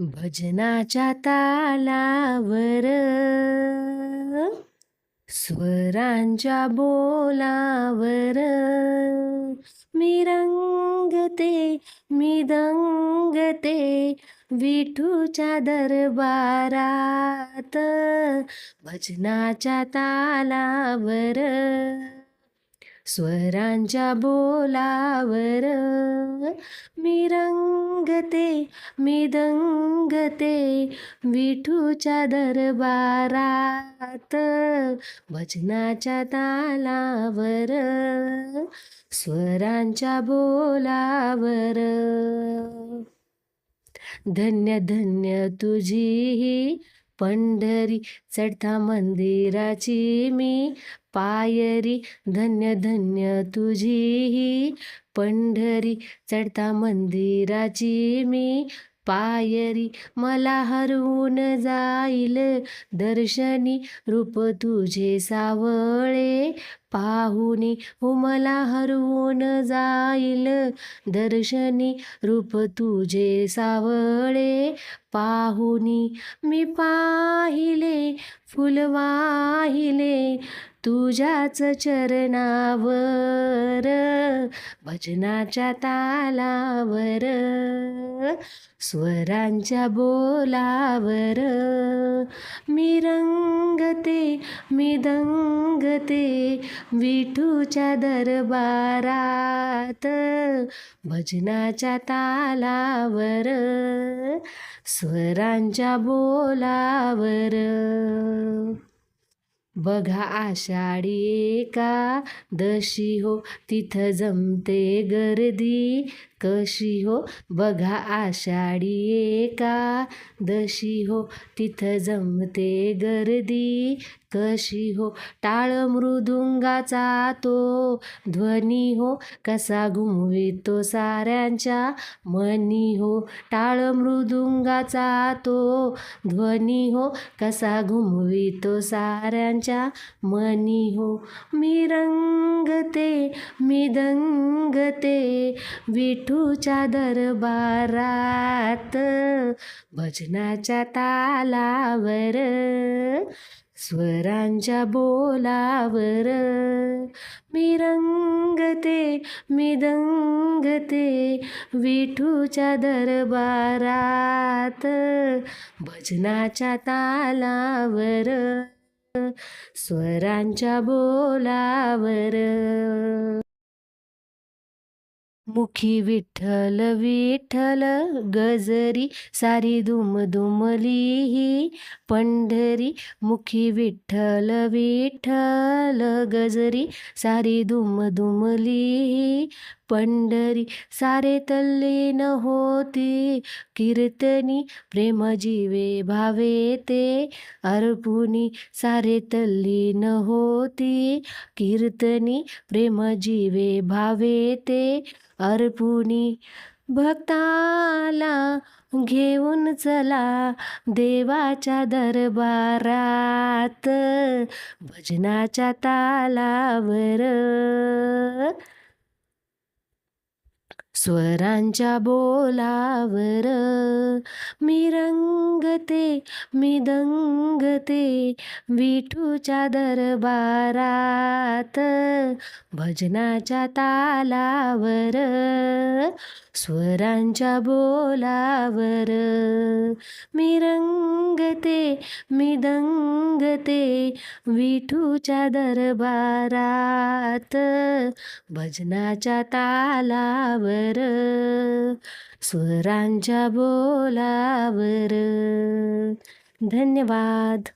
भजनाच्या तालावर. स्वरांच्या बोलावर. मी रंगते मी दंगते विठूच्या दरबारात. भजनाच्या तालावर. स्वरांच्या बोलावर मी रंगते मी दंगते विठूच्या दरबारात भजनाच्या तालावर स्वरांच्या बोलावर. धन्य धन्य तुझी ही पंढरी चढता मंदिराची मी पायरी. धन्य धन्य तुझी ही पंढरी चढता मंदिराची मी पायरी. मला हरवून जाईल दर्शनी रूप तुझे सावळे. पाहुनी हो मला हरवून जाईल दर्शनी रूप तुझे सावळे. पाहुनी मी पाहिले फुलवाहिले तुझ्याच चरणावर भजनाच्या तालावर स्वरांच्या बोलावर. मी रंगते मी दंगते विठूच्या दरबारात भजनाच्या तालावर स्वरांच्या बोलावर. बघा आषाढी एका दशी हो तिथं जमते गर्दी. कशी हो? बघा आषाढी एका दशी हो. तिथं जमते गर्दी. कशी हो? टाळ मृदुंगाचा तो ध्वनी हो. कसा घुमवितो साऱ्यांच्या मनी हो. टाळ मृदुंगाचा तो ध्वनी हो. कसा घुमवितो साऱ्यांच्या मनी हो. मी रंगते मी दंगते विठूच्या दरबारात भजनाच्या तालावर स्वरांच्या बोलावर मी रंगते मी दंगते विठूच्या दरबारात भजनाच्या तालावर स्वरांच्या बोलावर मुखी विठ्ठल विठ्ठल गजरी सारी दुम दुमली ही. पंढरी मुखी विठ्ठल विठ्ठल गजरी सारी दुम दुमली ही. पंढरी सारे तल्लीन होती. कीर्तनी प्रेम जीवे भावे ते. अर्पुनी सारे तल्लीन होती. कीर्तनी प्रेम जीवे भावे ते. अर्पुनी भक्ताला घेऊन चला देवाच्या दरबारात. भजनाच्या तालावर स्वरांच्या बोलावर. मी रंगते मी दंगते विठूच्या दरबारात भजनाच्या तालावर. स्वरांच्या बोलावर. मी रंगते मी दंगते विठूच्या दरबारात भजनाच्या तालावर. स्वरांच्या बोलावर. धन्यवाद.